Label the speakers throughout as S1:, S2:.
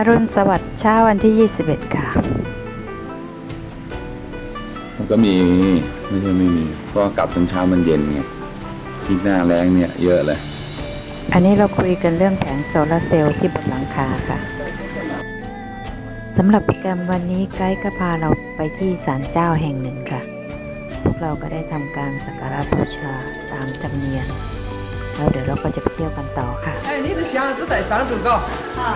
S1: อรุณสวัสดิ์เช้าวันที่ 21 ค่ะ
S2: มันก็มีไม่ใช่ไม่มีเพราะว่ากลับตอนเช้ามันเย็นไงที่หน้าแรงเนี่ยเยอะเลย
S1: อันนี้เราคุยกันเรื่องแผงโซลาร์เซลล์ที่บนหลังคาค่ะสำหรับโปรแกรมวันนี้ไกด์ก็พาเราไปที่ศาลเจ้าแห่งหนึ่งค่ะ พวกเราก็ได้ทำการสักการะบูชาตามธรรมเนียม แล้วเดี๋ยวเราก็จะไปเที่ยวกันต่อค่ะ
S3: 哎，你的香只带三柱高，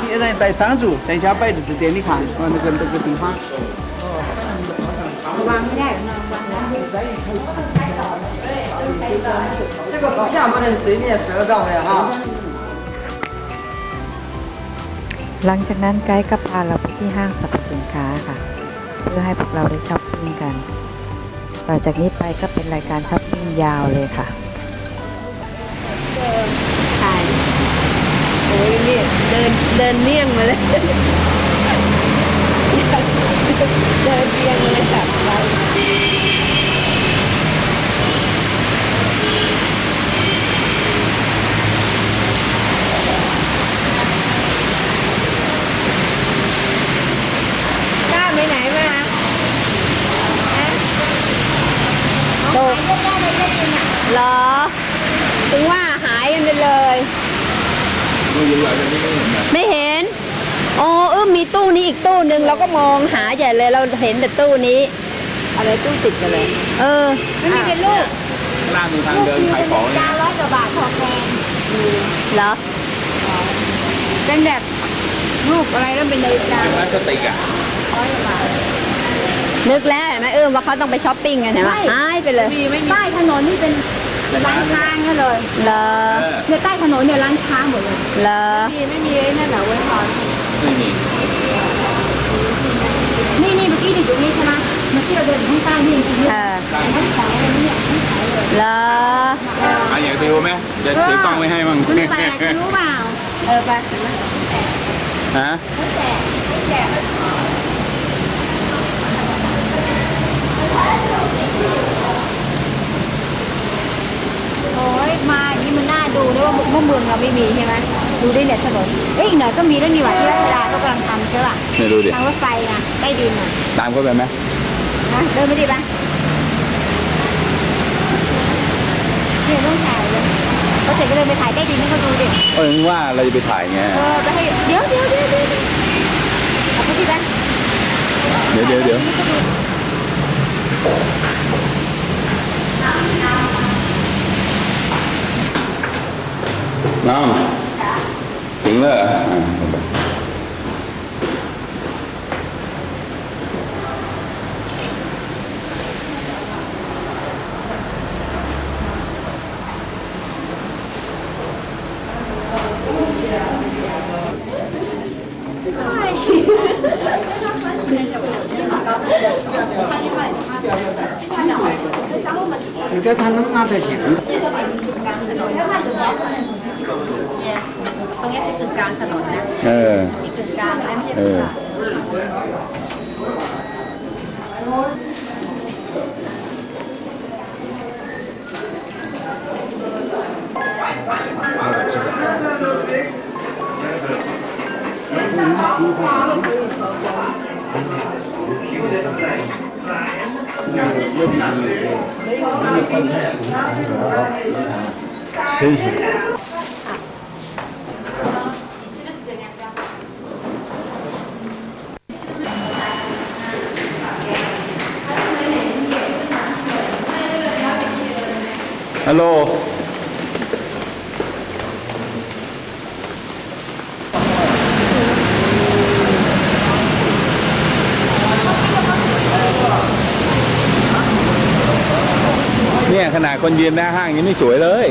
S3: 一人带三柱，剩下摆的这点你看，哦，那个那个地方。这个方向不能随便射到的哈。
S1: หลังจากนั้นไกด์ก็พาเราไปที่ห้างสรรพสินค้าค่ะ เพื่อให้พวกเราได้ช้อปปิ้งกัน ต่อจากนี้ไปก็เป็นรายการช้อปปิ้งยาวเลยค่ะ
S4: ยนี่เดินเดินเลี่ยงมาเลย เดินเลี่ยงเลยกลับไปกล้าไปไหนมาฮะตกเหรอ ถึงว่าหายกันไปเลย ไม่เห็น อ๋อเออมีตู้นี้อีกตู้หนึ่งเราก็มองหาใหญ่เลยเราเห็นแต่ตู้นี้ อะไรตู้ติดกันเลย เออไม่มีเป็นลูก
S2: ล่างมีทางเดินขายของเนี่ย
S4: ร้อยกว่าบาทพอแพงเหรอ เป็นแบบรูปอะไรแล้วเป็นนาฬิกา
S2: เป็นพลาสติกอะ
S4: นึกแล้วเห็นไหมเออว่าเขาต้องไปช้อปปิ้งกันเห็นไหมหายไปเลย
S5: มีป้ายถนนนี่เป็น ร้านค้าเนี่ยเลย
S4: เหรอ
S5: เนี่ยใต้ถนนเนี่ยร้านค้าหมดเลย
S4: เหรอ
S5: มีไม่มีไอ้นั่นเหรอไว้พอน
S2: ไม่มี
S5: นี่นี่เมื่อกี้นี่อยู่นี่ใช่ไหมเมื่อกี้เราเดินอยู่ข้างใต้นี่จริงๆ
S4: เอ
S5: เนี่ย
S4: อ
S5: ทั้งขายอะไรเนี่ยทั้งขายเลย
S4: เหรอ
S2: อะอยากดูไหมจะถือกล้องไว้ให้มั่ง
S5: คุณแปลกรู้เปล่า
S4: เออไป
S2: ฮะ
S5: โอ้ยมาอย่างนี้มันน่าดูด้วยว่าเมื่อเมืองเราไม่มีใช่ไหมดูได้เนี่ยถนนเอ้ยอีกหน่อยก็มีแล้วนี่หว่าที่ราชดาเขากำลังทำใช่ป่ะ
S2: เนี่ยดูดิ
S5: ทางรถไฟนะใต้ดินน่ะ
S2: ตามเข้าไปไหม
S5: นะเดินไม่ดีป่ะเนี่ยต้องถ่ายเลยเขาเสร็จก็เลยไปถ่ายใต้ดินให้เขาดูดิ
S2: เออว่าเราจะไปถ่ายไง
S5: เออไปให้เดี๋ยวเดี๋ยวเดี๋ยวเดี๋ยวเดี๋ยวเอาไปที่บ้าน
S2: เดี๋ยวเดี๋ยวเดี๋ยว น้องถึงแล้วเหรออ่ะ
S3: 你在他能拿才行。
S4: ตรงนี้คือกึ่งกลางถนนนะ
S2: เออ
S4: นี่กึ่งกลางนะไม่ใช่
S2: เออ ฮัลโหลเนี่ยขนาดคนยืนหน้าห้างยังไม่สวยเลย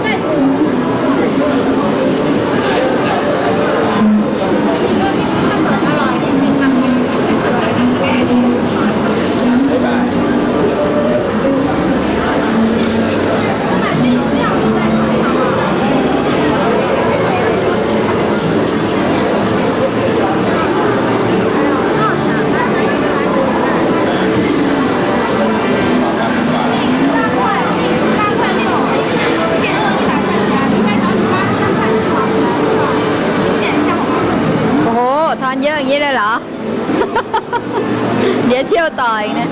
S2: เสี
S5: อ้โหทอนเยอะอย่างนี้เลยเหรอ เดี๋ยวเที่ยวต่ออีกนะ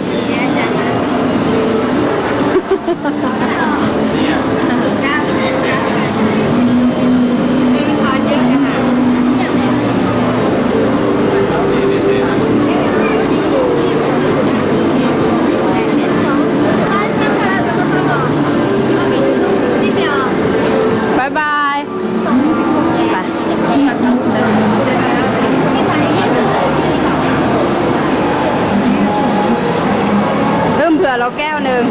S5: บายบาย เผื่อเราแก้วหนึ่ง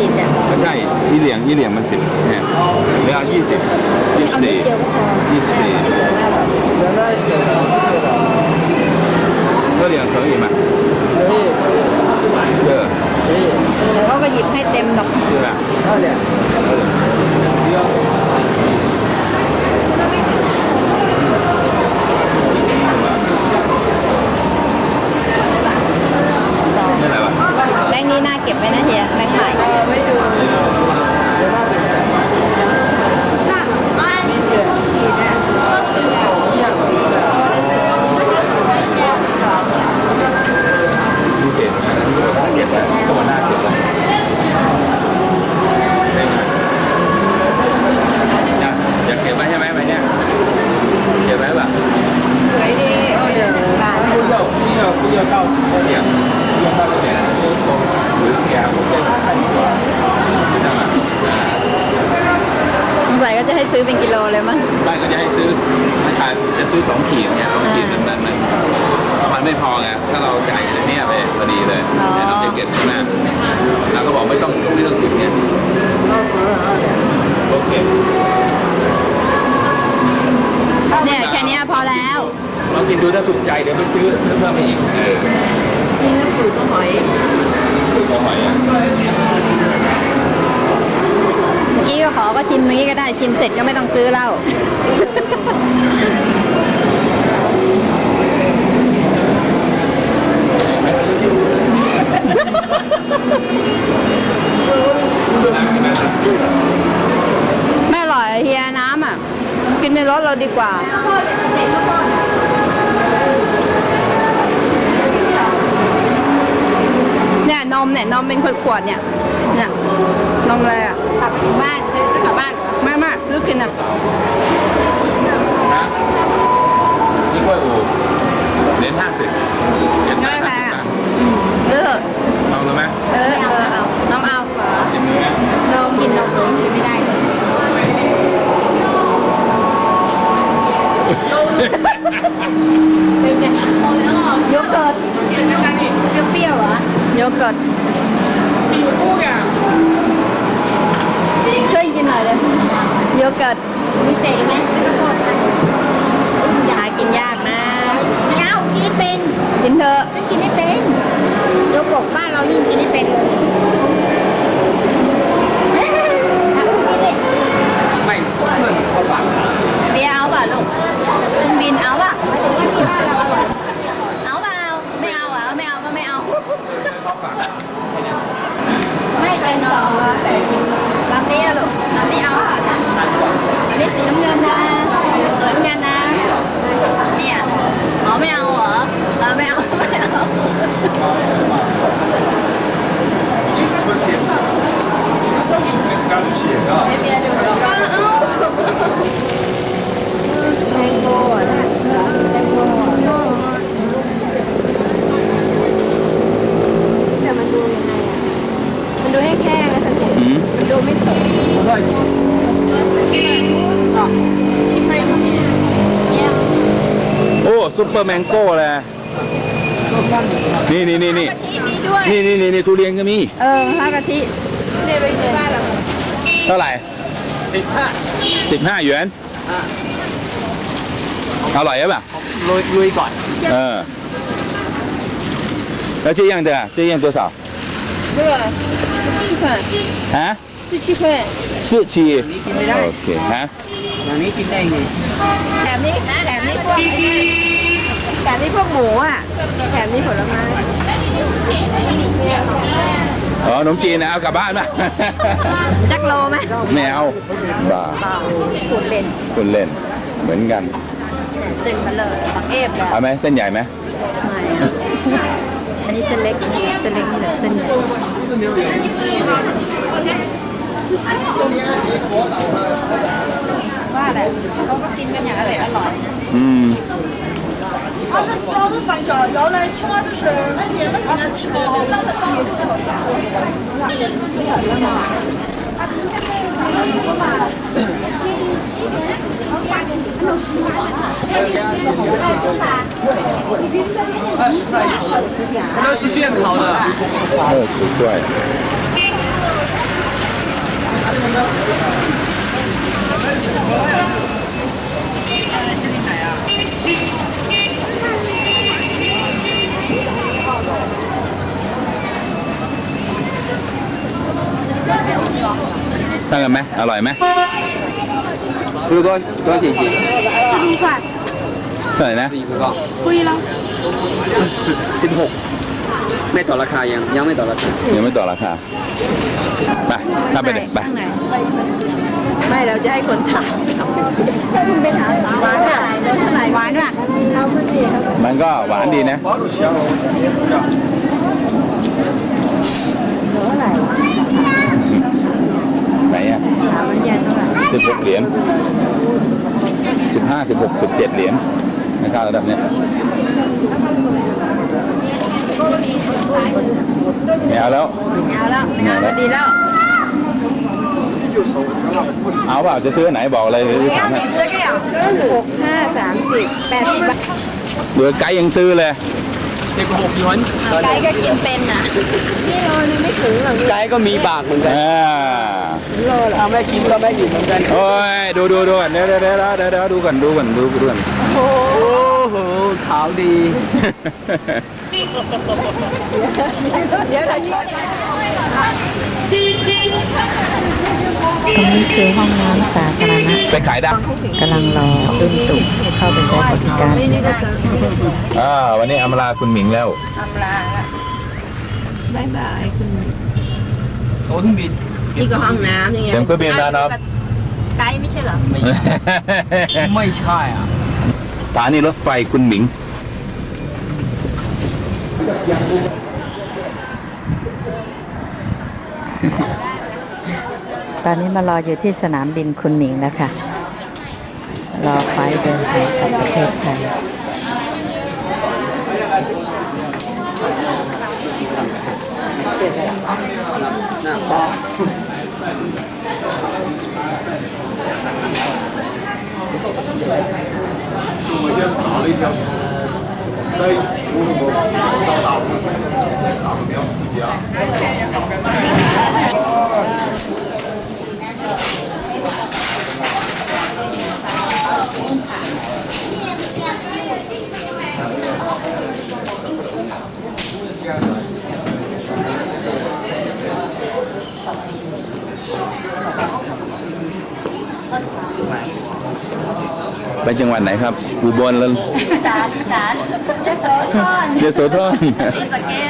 S5: ขี
S4: ดอะไม่
S5: ใช่
S4: ยี่เหลีย
S5: งยี่
S4: เห
S5: ลียง
S6: มัน
S4: สิบเนี่ยเห
S2: ลื
S5: ว
S2: ยี่สิบยี่
S4: สี่
S2: ยี่
S5: สี่ก็
S4: เหลีย
S2: งเท่า
S5: อีกไหมเออเขา
S2: ก็หยิบให้
S5: เต็มดอก
S2: ไหมเท่าเหลียงนี่อะไรวะ
S5: แบงค์นี้น่าเก็บไว้นะ
S2: ไม่พอไงถ้าเราจ่ายอันเนี้ยไปพอดีเลยเดี๋ยวเราจะเก็บใช่ไหมเราก็บอกไม่ต้องไม่ต้องถึงเนี่ยโอเค
S5: เนี่ยแค่เนี้ยพอแล้ว
S2: ลองกินดูถ้าถูกใจเดี๋ยวไปซื้อซื้อเพิ่มไปอีกเออกินแล้วสูตรหอยสูตรหอยอะ
S4: มนี้ก็ได้ชิมเสร็จก็ไม่ต้องซื้อเหล้า ไม่อร่อยเฮียน้ำอะ กินในรถเราดีกว่าเนี่ยนมเนี่ยนมเป็นขวดๆเนี่ยเนี่ยนมอะไรอะ
S5: กลับไปถึงบ้านเธอซื้อกลับบ้านเหรอ
S4: ไม่ไม่ซื้อกินอะ
S2: นะนี่กล้วยอูเหรียญห้าสิบเจ็ดบาท
S4: ไม่แพ
S2: ห้างสิบ
S4: อะ
S2: บาท
S4: ซื้อเถอะ
S2: เอ
S4: อเออเอาน้องเอา
S2: ชิมดูนะ
S5: นมกินนมเลยกินไม่ได้เป็นไง
S4: โยเกิร์ต
S5: เปรี้ยวเหรอ
S4: โยเกิร์ตช่วยกินหน่อยเลยโยเกิร์ต
S5: มีเศษไหมซื้อกระโปรงกัน
S4: หากินยากนะ
S5: ไม่เอากินเป็น
S4: กินเถอะ
S5: กินไม่เป็น ยกบอกบ้านเรายิ่งกินไม่เป็นเลยทำกินเลย
S3: ไม่เพื่อนเขาฝาก
S4: เบียร์เอาป่ะลูกเครื่องบินเอาป่ะ
S5: ที่บ้านเราอร่อย
S4: เอาเปล่าไม่เอาอะไม่เอาก็ไม่เอา
S5: ไม่แต่นม
S4: ลำนี้อะลูกลำนี้เอาอะอันนี้สีน้ำเงินนะ
S5: โก้
S4: เล
S2: ยนี่นี่นี่นี่นี่นี่นี่นี่ทุเรียนก็มี
S4: เออห้ากะทิ
S5: เท่า
S2: ไหร่
S3: สิบห้า
S2: สิบห้าหยวนอร่อยไหม
S3: ลุยลุยก่อน
S2: เออ แล้วเจ๊
S4: ยังเด้
S2: อ
S4: เจ๊ยั
S2: งตั
S3: วสาวเด้
S2: อสิ
S3: บห้าฮะสิบ
S5: แบบนี้แบบนี้แบบ แถมนี้พวกหมูอะแถมนี้ผลไม้
S2: อ๋อขนมจีนนะเอากลับบ้านป่ะ
S4: จักโลไหม
S2: ไม่เอาบ้า
S4: ขูดเล่น
S2: คุณเล่น เหมือนกัน
S4: เส้นมาเลยปักเอฟแล้ว
S2: เอาไหมเส้นใหญ่ไหม
S4: ไม่อะอันนี้เส้นเล็กอันนี้เส้นเล็กนี่เหลือเส้นใหญ่ว่าแหละเขาก็กินกันอย่างอร่อยอร่อยนะ
S2: อืม
S7: 二十四号的饭叫要来起码都是二十七号、七月几号。
S3: 二十块一只，那是现烤的。
S2: 二十块 เท่ากันไหมอร่อยไหม
S3: 这个多多少钱一斤？
S5: 四十块
S2: เท่าไหร่นะ
S3: 一个高。
S5: 贵了
S3: 十สิบหกไม่ต่อราคายังยังไม่ต่อราคา
S2: ยังไม่ต่อราคาไปถ้าไปเลยไป
S5: ไม่เราจะให้คนถามไปถามหวานอ่ะเท่าไหร่หวานอ่ะเอาพอดีครับ
S2: มันก็หวานดีนะ
S5: 16 17เจ็
S2: ดเหรียญนะครับระดับเนี้ยหม่เอแล้ว
S4: เอาแล้วมแล้วดีแล้ว
S2: เอาเปล่าจะซื้อไหนบอกอะไรหรือถามให้
S5: หกห้าสามสิบแปดสิบ
S2: เหลือไกด์ยังซื้อเลย
S3: เจ็ดหกหยวน
S4: ไก่ก็กินเป็นอะ
S5: นี่โลนึงไม่ถึงหรอก
S3: ไก่ก็มีบากเหมือนกัน
S2: อ่า
S3: ถ้าไม่กินก็ไม่กินเหมือนกัน
S2: โอ้ยดูดูดูก่อนเดี๋ยวเดี๋ยวเดี๋ยวเดี๋ยวเดี๋ยวดูก่อนดูก่อนดูดูก่อน
S3: โอ้โหขาวดี
S5: เดี๋ยวเราช่วย
S2: อ
S1: ตรงนี้คือห้องน้ำสาธารณะ
S2: ไปขายได้
S1: กำลังรอรุ่นตุ่เข้าไปใช้บริการ
S2: อ่าวันนี้อำลาคุณหมิงแล้ว
S4: นี่ก็ห้องน้ำยังไง
S2: เตรียมเครื่องบินแล้วนะครับ
S4: ไกด์ไม่ใช่เหรอ
S3: ไม่ใช่อะ
S2: สถานีรถไฟคุณหมิง
S1: ตอนนี้มารออยู่ที่สนามบินคุณหมิงแล้วค่ะ รอไฟเดินทางกลับประเทศไทย
S2: จังหวัดไหนครับอุบลแล้ว
S4: อีสานอีสานยโสธร
S2: ยโสธร
S4: ศรีสะเกษ